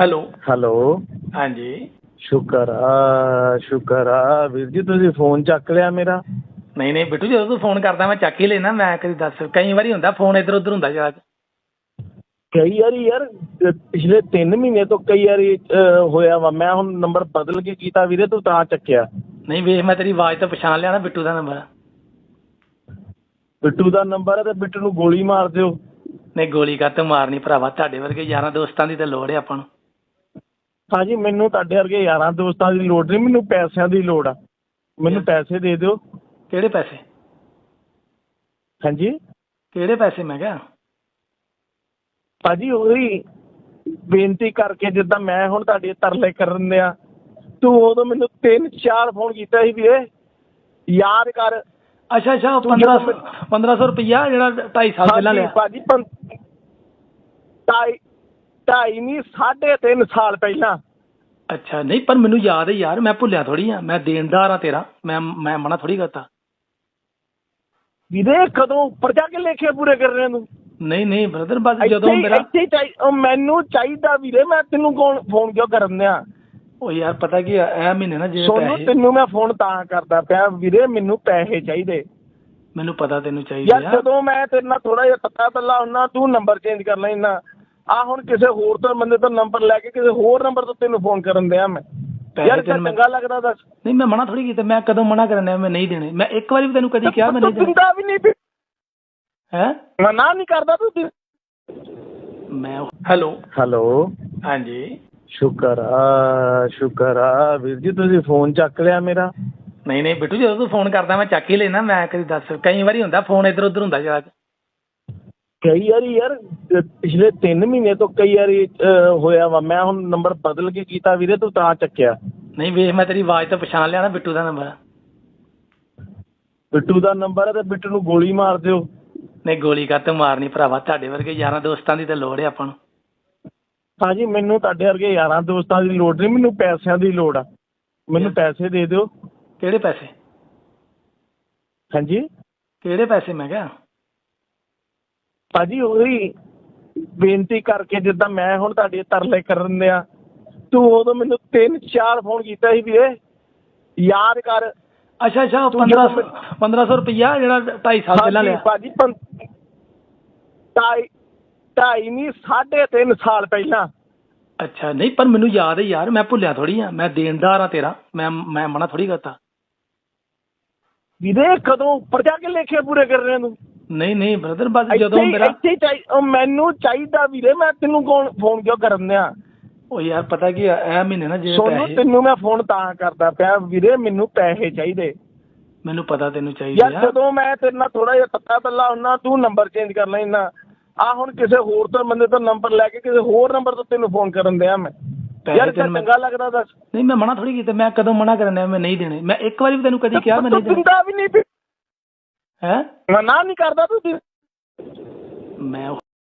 Hello. Hello. ਹਾਂਜੀ। ਸ਼ੁਕਰ ਆ ਸ਼ੁਕਰ ਆ। ਵੀਰ ਜੀ ਤੁਸੀਂ ਫੋਨ ਚੱਕ ਲਿਆ ਮੇਰਾ? ਨਹੀਂ ਨਹੀਂ ਬਿੱਟੂ ਜਦੋਂ ਤੂੰ ਫੋਨ ਕਰਦਾ ਮੈਂ ਚੱਕ ਹੀ ਲੈਣਾ ਮੈਂ ਕਦੀ ਦੱਸ ਕਈ ਵਾਰੀ ਹੁੰਦਾ ਫੋਨ ਇੱਧਰ ਉੱਧਰ ਹੁੰਦਾ ਜਾ ਕਈ ਵਾਰੀ ਯਾਰ ਅਹ ਪਿਛਲੇ 3 ਮਹੀਨੇ ਤੋਂ ਕਈ ਵਾਰੀ ਅਹ, ਹੋਇਆ ਵਾ ਮੈਂ ਹੁਣ ਨੰਬਰ ਬਦਲ ਕੇ ਕੀਤਾ ਵੀਰੇ ਤੂੰ ਤਾਂ ਚੱਕਿਆ। ਨਹੀਂ ਵੇਖ ਮੈਂ ਤੇਰੀ ਆਵਾਜ਼ ਤੋਂ ਪਛਾਣ ਲਿਆ ਨਾ ਬਿੱਟੂ ਦਾ ਨੰਬਰ। ਬਿੱਟੂ ਦਾ ਨੰਬਰ ਹੈ ਤੇ ਬਿੱਟੂ ਨੂੰ ਗੋਲੀ ਮਾਰ ਦਿਓ। ਨਹੀਂ ਗੋਲੀ ਕਾਤੇ ਮਾਰਨੀ ਭਰਾਵਾ ਤੁਹਾਡੇ ਵਰਗੇ ਯਾਰਾਂ ਦੋਸਤਾਂ ਦੀ ਤਾਂ ਲੋੜ ਹੈ ਆਪਾਂ ਨੂੰ। ਹਾਂਜੀ ਮੈਨੂੰ ਤੁਹਾਡੇ ਵਰਗੇ ਯਾਰਾਂ ਦੋਸਤਾਂ ਦੀ ਲੋੜ ਨਹੀਂ ਮੈਨੂੰ ਪੈਸਿਆਂ ਦੀ ਲੋੜ ਆ। ਮੈਨੂੰ ਪੈਸੇ ਦੇ ਦਿਓ। ਕਿਹੜੇ ਪੈਸੇ? ਹਾਂਜੀ? ਕਿਹੜੇ ਪੈਸੇ ਮੈਂ ਕਿਹਾ? ਭਾਜੀ ਉਹੀ ਬੇਨਤੀ ਕਰਕੇ ਜਿੱਦਾਂ ਮੈਂ ਹੁਣ ਤੁਹਾਡੇ ਤਰਲੇ ਕਰਨ ਦਿਆ ਤੂੰ ਉਦੋਂ ਮੈਨੂੰ ਤਿੰਨ ਚਾਰ ਫੋਨ ਕੀਤਾ ਸੀ ਵੀਰੇ ਯਾਦ ਕਰ। ਅੱਛਾ ਅੱਛਾ ਉਹ ਤੂੰ 1500 ਜਦੋਂ 1500 ਰੁਪਈਆ ਜਿਹੜਾ 2.5 ਸਾਲ ਪਹਿਲਾਂ ਲਿਆ। ਭਾਜੀ ਪੰ- ਢਾਈ ਨਹੀਂ ਸਾਢੇ ਤਿੰਨ ਸਾਲ ਪਹਿਲਾਂ। ਅੱਛਾ ਨਹੀਂ ਪਰ ਮੈਨੂੰ ਯਾਦ ਹੈ ਯਾਰ ਮੈਂ ਭੁੱਲਿਆ ਥੋੜੀ ਆ ਮੈਂ ਦੇਣਦਾਰ ਆ ਤੇਰਾ। ਮੈਂ ਮੈਂ ਮਨਾ ਥੋੜੀ ਕਰਤਾ। ਵੀਰੇ ਕਦੋਂ ਉੱਪਰ ਜਾ ਕੇ ਲੇਖੇ ਪੂਰੇ ਕਰਨੇ ਨੂੰ ਨਹੀਂ ਨਹੀਂ ਬ੍ਰਦਰ ਬਸ ਜਦੋਂ ਮੇਰਾ ਇੱਥੇ ਚਾਹੀ- ਮੈਨੂੰ ਚਾਹੀਦਾ ਵੀਰੇ ਮੈਂ ਤੈਨੂੰ ਕੌਣ ਫੋਨ ਕਿਉਂ ਕਰਨ ਦਿਆਂ? ਉਹ ਯਾਰ ਪਤਾ ਕੀ ਇਹ ਮਹੀਨੇ ਨਾ ਜੇ ਸੋਨੂੰ ਪੈਸੇ ਤੈਨੂੰ ਮੈਂ ਫੋਨ ਤਾਂ ਕਰਦਾ ਪਿਆ। ਵੀਰੇ ਮੈਨੂੰ ਪੈਸੇ ਚਾਹੀਦੇ। ਮੈਨੂੰ ਪਤਾ ਤੈਨੂੰ ਚਾਹੀਦੇ ਯਾਰ ਜਦੋਂ ਮੈਂ ਤੇਰੇ ਨਾਲ ਥੋੜਾ ਜਿਹਾ ਤੱਤਾ ਤੱਲਾ ਹੁੰਨਾ ਤੂੰ ਨੰਬਰ ਚੇਂਜ ਕਰ ਲੈਣਾ ਆ ਹੁਣ ਕਿਸੇ ਹੋਰ ਤੋਂ ਬੰਦੇ ਤੋਂ ਨੰਬਰ ਲੈ ਕੇ ਕਿਸੇ ਹੋਰ ਨੰਬਰ ਤੋਂ ਤੈਨੂੰ ਫੋਨ ਕਰਨ ਦਿਆਂ ਮੈਂ। ਯਾਰ ਮੈਂ- ਚੰਗਾ ਲੱਗਦਾ ਦੱਸ। ਨਹੀਂ ਮੈਂ ਮਨਾ ਥੋੜੀ ਕੀਤਾ ਮੈਂ ਕਦੋਂ ਮਨਾ ਕਰਨਾ ਮੈਂ ਨਹੀਂ ਦੇਣੇ। ਮੈਂ ਇੱਕ ਵਾਰੀ ਵੀ ਤੈਨੂੰ ਕਦੀ ਕਿਹਾ ਮੈਂ ਤੂੰ ਨਹੀਂ ਦੇਣੇ। ਦਿੰਦਾ ਵੀ ਨਹੀਂ ਹੈ? ਮੈਂ ਨਾ ਨਹੀਂ ਕਰਦਾ ਤੂੰ ਮੈਂ ਹੈਲੋ। ਹੈਲੋ। ਹਾਂਜੀ। ਸ਼ੁਕਰ ਆ ਸ਼ੁਕਰ ਆ। ਵੀਰ ਜੀ ਤੁਸੀਂ ਫੋਨ ਚੱਕ ਲਿਆ ਮੇਰਾ। ਨਹੀਂ ਨਹੀਂ ਬਿੱਟੂ ਜਦੋਂ ਤੂੰ ਫੋਨ ਕਰਦਾ ਮੈਂ ਚੱਕ ਹੀ ਲੈਣਾ ਮੈਂ ਕਦੀ ਦੱਸ ਕਈ ਵਾਰੀ ਹੁੰਦਾ ਫੋਨ ਇੱਧਰ ਉੱਧਰ ਹੁੰਦਾ ਜਾ ਕਈ ਵਾਰੀ ਯਾਰ ਪਿਛਲੇ 3 ਮਹੀਨੇ ਤੋਂ ਕਈ ਵਾਰੀ ਹੋਇਆ ਵਾ। ਮੈਂ ਹੁਣ ਨੰਬਰ ਬਦਲ ਕੇ ਕੀਤਾ ਵੀਰੇ ਤੂੰ ਤਾਂ ਚੱਕਿਆ। ਨਹੀਂ ਵੇਖ ਮੈਂ ਤੇਰੀ ਆਵਾਜ਼ ਤੋਂ ਪਛਾਣ ਲਿਆ ਨਾ ਬਿੱਟੂ ਦਾ ਨੰਬਰ ਬਿੱਟੂ ਦਾ ਨੰਬਰ ਹੈ ਤੇ ਬਿੱਟੂ ਨੂੰ ਗੋਲੀ ਮਾਰ ਦਿਓ। ਨਹੀਂ ਗੋਲੀ ਕਾਤੇ ਮਾਰਨੀ ਭਰਾਵਾ ਤੁਹਾਡੇ ਵਰਗੇ ਯਾਰਾਂ ਦੋਸਤਾਂ ਦੀ ਤਾਂ ਲੋੜ ਹੈ ਆਪਾਂ ਨੂੰ। ਹਾਂਜੀ ਮੈਨੂੰ ਤੁਹਾਡੇ ਵਰਗੇ ਯਾਰਾਂ ਦੋਸਤਾਂ ਦੀ ਲੋੜ ਨਹੀਂ ਮੈਨੂੰ ਪੈਸਿਆਂ ਦੀ ਲੋੜ ਆ। ਮੈਨੂੰ ਪੈਸੇ ਦੇ ਦਿਓ। ਕਿਹੜੇ ਪੈਸੇ? ਹਾਂਜੀ? ਕਿਹੜੇ ਪੈਸੇ ਮੈਂ ਕਿਹਾ? ਭਾਜੀ ਉਹੀ ਬੇਨਤੀ ਕਰਕੇ ਜਿੱਦਾਂ ਮੈਂ ਹੁਣ ਤੁਹਾਡੇ ਤਰਲੇ ਕਰਨ ਦਿਆ ਤੂੰ ਉਦੋਂ ਮੈਨੂੰ ਤਿੰਨ ਚਾਰ ਫੋਨ ਕੀਤਾ ਸੀ ਵੀਰੇ ਯਾਦ ਕਰ। ਅੱਛਾ ਅੱਛਾ ਉਹ ਤੂੰ 1500 ਜਦੋਂ 1500 ਰੁਪਈਆ ਜਿਹੜਾ 2.5 ਸਾਲ ਪਹਿਲਾਂ ਲਿਆ। ਭਾਜੀ ਪੰ- ਢਾਈ ਢਾਈ ਨਹੀਂ ਸਾਢੇ ਤਿੰਨ ਸਾਲ ਪਹਿਲਾਂ। ਅੱਛਾ ਨਹੀਂ ਪਰ ਮੈਨੂੰ ਯਾਦ ਹੈ ਯਾਰ ਮੈਂ ਭੁੱਲਿਆ ਥੋੜੀ ਆ ਮੈਂ ਦੇਣਦਾਰ ਆ ਤੇਰਾ ਮੈਂ ਮੈਂ ਮਨਾ ਥੋੜੀ ਕਰਤਾ। ਵੀਰੇ ਕਦੋਂ ਉੱਪਰ ਜਾ ਕੇ ਲੇਖੇ ਪੂਰੇ ਕਰਨੇ ਨੂੰ ਨਹੀਂ ਨਹੀਂ ਬ੍ਰਦਰ ਬਸ ਜਦੋਂ ਮੇਰਾ ਇੱਥੇ ਚਾਹੀ- ਉਹ ਮੈਨੂੰ ਚਾਹੀਦਾ ਵੀਰੇ ਮੈਂ ਤੈਨੂੰ ਕੌਣ ਫੋਨ ਕਿਉਂ ਕਰਨ ਦਿਆਂ? ਉਹ ਯਾਰ ਪਤਾ ਕੀ ਇਹ ਮਹੀਨੇ ਨਾ ਜੇ ਸੋਨੂੰ ਤੈਨੂੰ ਮੈਂ ਫੋਨ ਤਾਂ ਕਰਦਾ ਪਿਆ ਵੀਰੇ ਮੈਨੂੰ ਪੈਸੇ ਚਾਹੀਦੇ। ਮੈਨੂੰ ਪਤਾ ਤੈਨੂੰ ਚਾਹੀਦੇ ਯਾਰ ਜਦੋਂ ਮੈਂ ਤੇਰੇ ਨਾਲ ਥੋੜਾ ਜਿਹਾ ਤੱਤਾ ਤੱਲਾ ਹੁੰਨਾ ਤੂੰ ਨੰਬਰ ਚੇਂਜ ਕਰ ਲੈਣਾ ਆ ਹੁਣ ਕਿਸੇ ਹੋਰ ਤੋਂ ਬੰਦੇ ਤੋਂ ਨੰਬਰ ਲੈ ਕੇ ਕਿਸੇ ਹੋਰ ਨੰਬਰ ਤੋਂ ਤੈਨੂੰ ਫੋਨ ਕਰਨ ਦਿਆਂ ਮੈਂ। ਯਾਰ ਮੈਂ- ਚੰਗਾ ਲੱਗਦਾ ਦੱਸ। ਨਹੀਂ ਮੈਂ ਮਨਾ ਥੋੜੀ ਕੀਤਾ ਮੈਂ ਕਦੋਂ ਮਨਾ ਕਰਨਾ ਮੈਂ ਨਹੀਂ ਦੇਣੇ। ਮੈਂ ਇੱਕ ਵਾਰੀ ਵੀ ਤੈਨੂੰ ਕਦੀ ਕਿਹਾ ਮੈਂ ਤੂੰ ਨਹੀਂ ਦੇਣੇ। ਦਿੰਦਾ ਵੀ ਨਹੀਂ ਵੀ ਹੈ? ਮੈਂ ਨਾ ਨਹੀਂ ਕਰਦਾ ਤੂੰ ਦਿੰ- ਮੈਂ